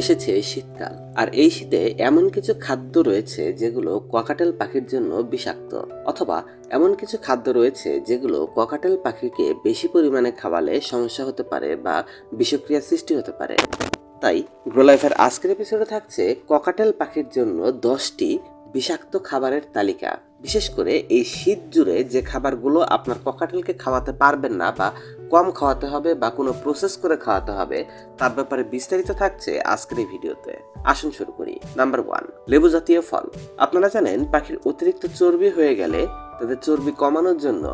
এসেছে শীতকাল। আর এই শীতে এমন কিছু খাদ্য রয়েছে যেগুলো ককাটেল পাখির জন্য বিষাক্ত, অথবা এমন কিছু খাদ্য রয়েছে যেগুলো ককাটেল পাখিকে বেশি পরিমাণে খাওয়ালে সমস্যা হতে পারে বা বিষক্রিয়া সৃষ্টি হতে পারে। তাই গ্রোলাইফের আজকের এপিসোডে থাকছে ককাটেল পাখির জন্য দশটি বিষাক্ত খাবারের তালিকা। বিশেষ করে এই শীত জুড়ে যে খাবারগুলো আপনার ককাটেলকে খাওয়াতে পারবেন না বা কম খাওয়াতে হবে বা কোনো প্রসেস করে খাওয়াতে হবে, তার ব্যাপারে বিস্তারিত থাকছে আজকের এই ভিডিওতে। আসুন শুরু করি। নাম্বার ওয়ান লেবু জাতীয় ফল। আপনারা জানেন পাখির অতিরিক্ত চর্বি হয়ে গেলে তাদের চর্বি কমানোর জন্য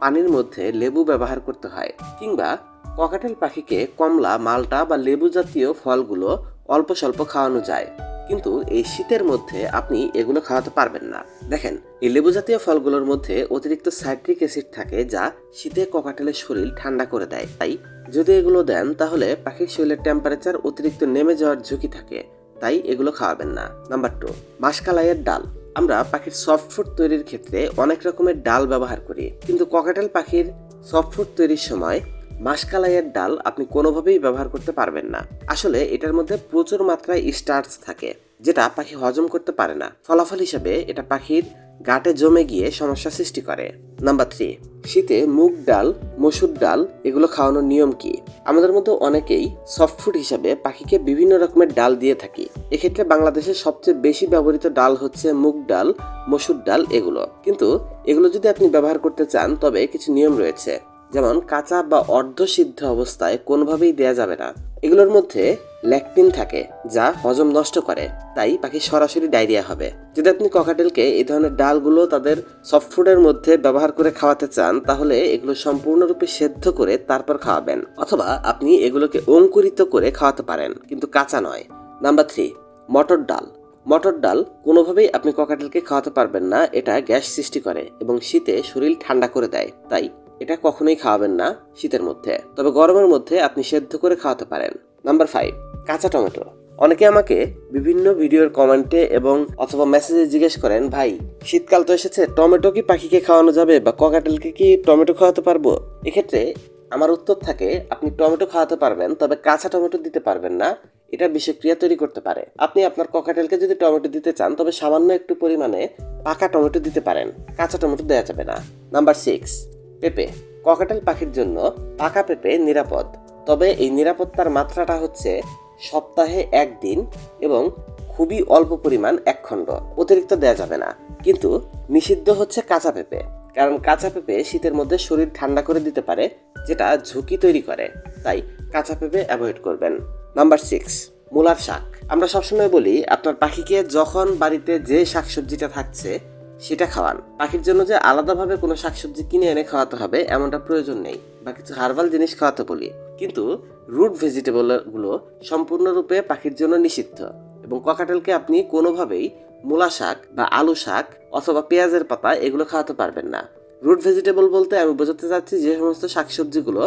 পানির মধ্যে লেবু ব্যবহার করতে হয় কিংবা ককাটেল পাখিকে কমলা, মালটা বা লেবু জাতীয় ফলগুলো অল্প স্বল্প খাওয়ানো যায়। কিন্তু এই শীতের মধ্যে আপনি এগুলো খাওয়াতে পারবেন না। দেখেন, এই লেবু জাতীয় ফলগুলোর মধ্যে অতিরিক্ত সাইট্রিক অ্যাসিড থাকে যা শীতে ককাটেলের শরীর ঠান্ডা করে দেয়। তাই যদি এগুলো দেন, তাহলে পাখির শরীরের টেম্পারেচার অতিরিক্ত নেমে যাওয়ার ঝুঁকি থাকে। তাই এগুলো খাওয়াবেন না। নাম্বার টু মাসকালাইয়ের ডাল। আমরা পাখির সফট ফুড তৈরির ক্ষেত্রে অনেক রকমের ডাল ব্যবহার করি। কিন্তু ককাটেল পাখির সফট ফুড তৈরির সময় মাসকালাইয়ের ডাল আপনি কোনোভাবেই ব্যবহার করতে পারবেন না। আসলে এটার মধ্যে প্রচুর মাত্রায় স্টার্চ থাকে। যেটা পাখি হজম করতে পারে না। ফলাফল হিসেবে এটা পাখির গাটে জমে গিয়ে সমস্যা সৃষ্টি করে। নাম্বার থ্রি, শীতে মুগ ডাল, মসুর ডাল, এগুলো খাওয়ানোর নিয়ম কি? আমাদের মধ্যে অনেকেই সফট ফুড হিসাবে পাখিকে বিভিন্ন রকমের ডাল দিয়ে থাকি। এক্ষেত্রে বাংলাদেশের সবচেয়ে বেশি ব্যবহৃত ডাল হচ্ছে মুগ ডাল, মসুর ডাল এগুলো। কিন্তু এগুলো যদি আপনি ব্যবহার করতে চান, তবে কিছু নিয়ম রয়েছে। যেমন কাঁচা বা অর্ধ সিদ্ধ অবস্থায় কোনোভাবেই দেয়া যাবে না। এগুলোর মধ্যে ল্যাকটিন থাকে, যা হজম নষ্ট করে, তাই পাখি সরাসরি ডায়রিয়া হবে। যদি আপনি ককাটেলকে এই ধরনের ডালগুলো তাদের সফট ফুডের মধ্যে ব্যবহার করে খাওয়াতে চান, তাহলে এগুলো সম্পূর্ণরূপে সেদ্ধ করে তারপর খাওয়াবেন, অথবা আপনি এগুলোকে অঙ্কুরিত করে খাওয়াতে পারেন, কিন্তু কাঁচা নয়। নাম্বার থ্রি মটর ডাল। মটর ডাল কোনোভাবেই আপনি ককাটেলকে খাওয়াতে পারবেন না, এটা গ্যাস সৃষ্টি করে এবং শীতে শরীর ঠান্ডা করে দেয়, তাই এটা কখনোই খাওয়াবেন না শীতের মধ্যে। তবে গরমের মধ্যে আপনি সেদ্ধ করে খাওয়াতে পারেন। নাম্বার ফাইভ কাঁচা টমেটো। অনেকে আমাকে বিভিন্ন ভিডিওর কমেন্টে এবং অথবা মেসেজে জিজ্ঞেস করেন, ভাই, শীতকাল তো এসেছে, টমেটো কি পাখিকে খাওয়ানো যাবে বা ককাটেলকে কি টমেটো খাওয়াতে পারব? এক্ষেত্রে আমার উত্তর থাকে, আপনি টমেটো খাওয়াতে পারবেন, তবে কাঁচা টমেটো দিতে পারবেন না। এটা বিষক্রিয়া তৈরি করতে পারে। আপনি আপনার ককাটেলকে যদি টমেটো দিতে চান, তবে সামান্য একটু পরিমাণে পাকা টমেটো দিতে পারেন। কাঁচা টমেটো দেওয়া যাবে না। নাম্বার সিক্স পেঁপে। ককাটেল পাখির জন্য পাকা পেঁপে নিরাপদ। তবে এই নিরাপত্তার মাত্রাটা হচ্ছে সপ্তাহে একদিন এবং খুবই অল্প পরিমাণ এক খণ্ড অতিরিক্ত দেওয়া যাবে না। কিন্তু নিষিদ্ধ হচ্ছে কাঁচা পেঁপে। কারণ কাঁচা পেঁপে শীতের মধ্যে শরীর ঠান্ডা করে দিতে পারে, যেটা ঝুঁকি তৈরি করে। তাই কাঁচা পেঁপে অ্যাভয়েড করবেন। নাম্বার সিক্স, মূলার শাক। আমরা সবসময় বলি, আপনার পাখিকে যখন বাড়িতে যে শাকসবজিটা থাকছে, সেটা খাওয়ান। পাখির জন্য যে আলাদাভাবে কোনো শাকসবজি কিনে এনে খাওয়াতে হবে, এমনটা প্রয়োজন নেই। বা কিছু হার্বাল জিনিস খাওয়াতে বলি। কিন্তু রুট ভেজিটেবলগুলো সম্পূর্ণরূপে পাখির জন্য নিষিদ্ধ এবং ককাটেলকে আপনি কোনোভাবেই মূলা শাক বা আলু শাক অথবা পেঁয়াজের পাতা এগুলো খাওয়াতে পারবেন না। রুট ভেজিটেবল বলতে আমি বোঝাতে চাচ্ছি যে সমস্ত শাকসবজিগুলো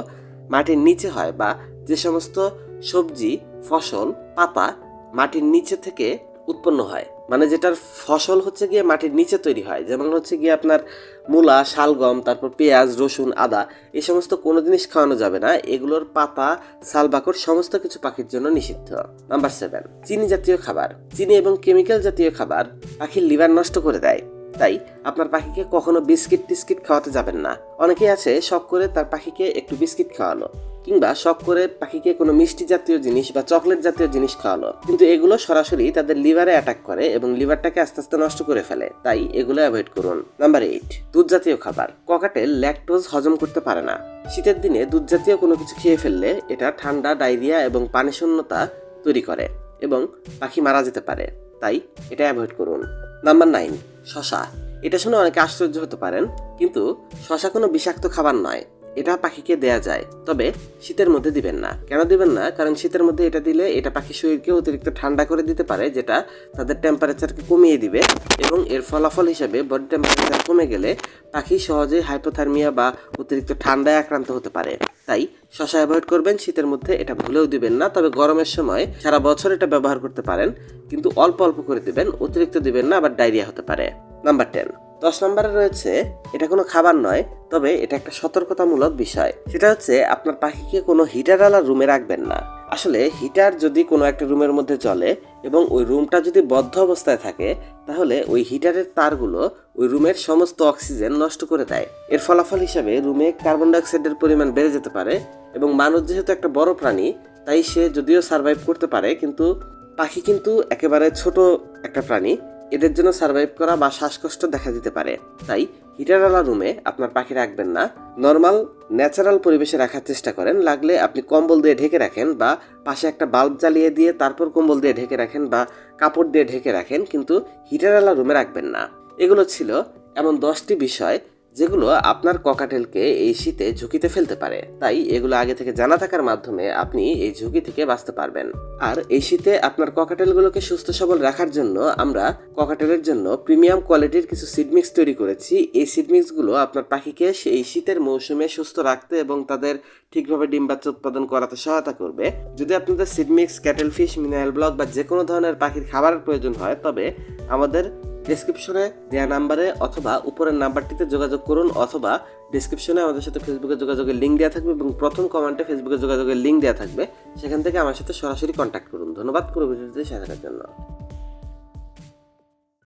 মাটির নিচে হয় বা যে সমস্ত সবজি, ফসল, পাতা মাটির নিচে থেকে উৎপন্ন হয়। মানে যেটার ফসল হচ্ছে গিয়ে মাটির নিচে তৈরি হয়। যেমন হচ্ছে গিয়ে আপনার মূলা, শালগম, তারপর পেঁয়াজ, রসুন, আদা, এই সমস্ত কোনো জিনিস খাওয়ানো যাবে না। এগুলোর পাতা সালবাকর সমস্ত কিছু পাখির জন্য নিষিদ্ধ। নাম্বার সেভেন চিনি জাতীয় খাবার। চিনি এবং কেমিক্যাল জাতীয় খাবার পাখির লিভার নষ্ট করে দেয়। তাই আপনার পাখিকে কখনো বিস্কিট টিস্কিট খাওয়াতে যাবেন না। অনেকেই আছে শখ করে তার পাখিকে একটু বিস্কিট খাওয়ানো, কিংবা শখ করে পাখিকে কোনো মিষ্টি জাতীয় জিনিস বা চকলেট জাতীয় জিনিস খাওয়ালো কিন্তু এগুলো সরাসরি তাদের লিভারে অ্যাটাক করে এবং লিভারটাকে আস্তে আস্তে নষ্ট করে ফেলে। তাই এগুলো অ্যাভয়েড করুন। নাম্বার এইট দুধ জাতীয় খাবার। ককাটেল ল্যাকটোজ হজম করতে পারে না। শীতের দিনে দুধ জাতীয় কোনো কিছু খেয়ে ফেললে এটা ঠান্ডা, ডায়রিয়া এবং পানি শূন্যতা তৈরি করে এবং পাখি মারা যেতে পারে। তাই এটা অ্যাভয়েড করুন। নাম্বার নাইন শশা। এটা শুনে অনেকে আশ্চর্য হতে পারেন, কিন্তু শশা কোনো বিষাক্ত খাবার নয়। এটা পাখিকে দেয়া যায়, তবে শীতের মধ্যে দিবেন না। কেন দিবেন না? কারণ শীতের মধ্যে এটা দিলে এটা পাখির শরীরকে অতিরিক্ত ঠান্ডা করে দিতে পারে, যেটা তাদের টেম্পারেচারকে কমিয়ে দিবে এবং এর ফলাফল হিসেবে বডি টেম্পারেচার কমে গেলে পাখি সহজেই হাইপোথার্মিয়া বা অতিরিক্ত ঠান্ডায় আক্রান্ত হতে পারে। তাই শশা অ্যাভয়েড করবেন, শীতের মধ্যে এটা ভুলেও দিবেন না, তবে গরমের সময় সারা বছর এটা ব্যবহার করতে পারেন, কিন্তু অল্প অল্প করে দিবেন, অতিরিক্ত দিবেন না, আবার ডায়রিয়া হতে পারে। নাম্বার টেন দশ নম্বরে রয়েছে, এটা কোনো খাবার নয়, তবে এটা একটা সতর্কতামূলক বিষয়। সেটা হচ্ছে, আপনার পাখিকে কোনো হিটার আলা রুমে রাখবেন না। আসলে হিটার যদি কোনো একটা রুমের মধ্যে চলে এবং ওই রুমটা যদি বদ্ধ অবস্থায় থাকে, তাহলে ওই হিটারের তারগুলো ওই রুমের সমস্ত অক্সিজেন নষ্ট করে দেয়। এর ফলাফল হিসাবে রুমে কার্বন ডাইঅক্সাইডের পরিমাণ বেড়ে যেতে পারে এবং মানুষ যেহেতু একটা বড় প্রাণী, তাই সে যদিও সার্ভাইভ করতে পারে, কিন্তু পাখি কিন্তু একেবারে ছোট একটা প্রাণী এদের জন্য সার্ভাইভ করা বা শ্বাসকষ্ট দেখা দিতে পারে। তাই হিটারওয়ালা রুমে আপনার পাখি রাখবেন না। নর্মাল ন্যাচারাল পরিবেশে রাখার চেষ্টা করেন। লাগলে আপনি কম্বল দিয়ে ঢেকে রাখেন বা পাশে একটা বাল্ব জ্বালিয়ে দিয়ে তারপর কম্বল দিয়ে ঢেকে রাখেন বা কাপড় দিয়ে ঢেকে রাখেন। কিন্তু হিটারওয়ালা রুমে রাখবেন না। এগুলো ছিল এমন দশটি বিষয় যেগুলো আপনার ককাটেলকে এই শীতে ঝুঁকিতে ফেলতে পারে। তাই এগুলো আগে থেকে জানা থাকার মাধ্যমে আপনি এই ঝুঁকি থেকে বাঁচতে পারবেন। আর এই শীতে আপনার ককাটেলগুলোকে সুস্থ সবল রাখার জন্য আমরা ককাটেলের জন্য প্রিমিয়াম কোয়ালিটির কিছু সিডমিক্স তৈরি করেছি। এই সিডমিক্সগুলো আপনার পাখিকে এই শীতের মৌসুমে সুস্থ রাখতে এবং তাদের ঠিকভাবে ডিম বাচ্চা উৎপাদন করাতে সহায়তা করবে। যদি আপনাদের সিডমিক্স ক্যাটেল ফিশ মিনারেল ব্লক বা যে কোনো ধরনের পাখির খাবারের প্রয়োজন হয়, তবে আমাদের ডেসক্রিপশনে দেওয়া নাম্বারে অথবা উপরের নাম্বারটিতে যোগাযোগ করুন অথবা ডিসক্রিপশনে আমাদের সাথে ফেসবুকে যোগাযোগের লিঙ্ক দেওয়া থাকবে এবং প্রথম কমেন্টে ফেসবুকে যোগাযোগের লিঙ্ক দেওয়া থাকবে। সেখান থেকে আমার সাথে সরাসরি কন্ট্যাক্ট করুন। ধন্যবাদ পুরো ভিডিওতে সাথে জন্য।